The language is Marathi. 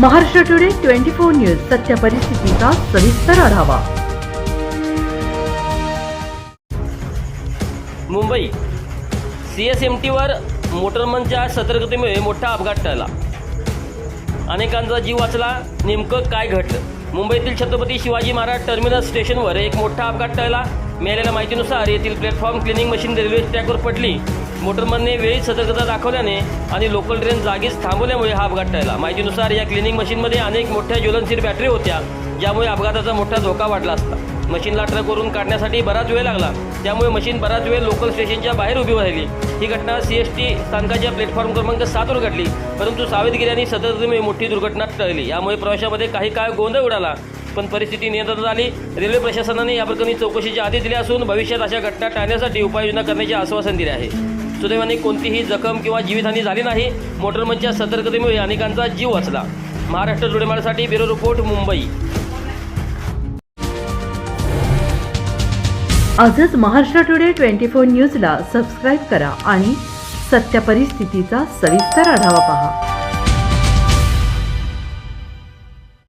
Maharashtra today twenty four news सत्य परिस्थितीचा सविस्तर आढावा. मुंबई. सी एस एम टीवर मोटरमनच्या सतर्कतेमुळे मोठा अपघात टळला. अनेकांचा जीव वाचला नेमकं काय घडलं? मुंबईतील छत्रपती शिवाजी महाराज टर्मिनस स्टेशनवर एक मोठा अपघात टळला. मिळालेल्या माहितीनुसार येथील प्लॅटफॉर्म क्लिनिंग मशीन रेल्वे ट्रॅकवर पडली. मोटरमनने वेळी सतर्कता दाखवल्याने आणि लोकल ट्रेन जागीच थांबवल्यामुळे हा अपघात टळला. माहितीनुसार या क्लिनिंग मशीनमध्ये अनेक मोठ्या ज्वलनशील बॅटरी होत्या ज्यामुळे अपघाताचा मोठा धोका वाढला असता. मशीनला ट्रकवरून काढण्यासाठी बराच वेळ लागला त्यामुळे मशीन बराच वेळ लोकल स्टेशनच्या बाहेर उभी राहिली. ही घटना सी एस टी स्थानकाच्या प्लॅटफॉर्म क्रमांक सातवर घडली परंतु सावधगिरी आणि सतर्कतेमुळे मोठी दुर्घटना टळली. यामुळे प्रवाशामध्ये काही काळ गोंधळ उडाला पण परिस्थिती नियंत्रणात आली. रेल्वे प्रशासनाने या प्रकरणी चौकशीचे आदेश दिले असून भविष्यात अशा घटना टाळण्यासाठी उपाययोजना करण्याचे आश्वासन दिले आहे. सुदैवाने कोणतीही जखम किंवा जीवितहानी झाली नाही. मोटरमनच्या सतर्कतेमुळे अनेकांचा जीव वाचला. महाराष्ट्र जुडेमाळसाठी ब्युरो रिपोर्ट मुंबई. आजच महाराष्ट्र टुडे ट्वेंटी फोर न्यूजला सबस्क्राईब करा आणि सत्य परिस्थितीचा सविस्तर आढावा पहा.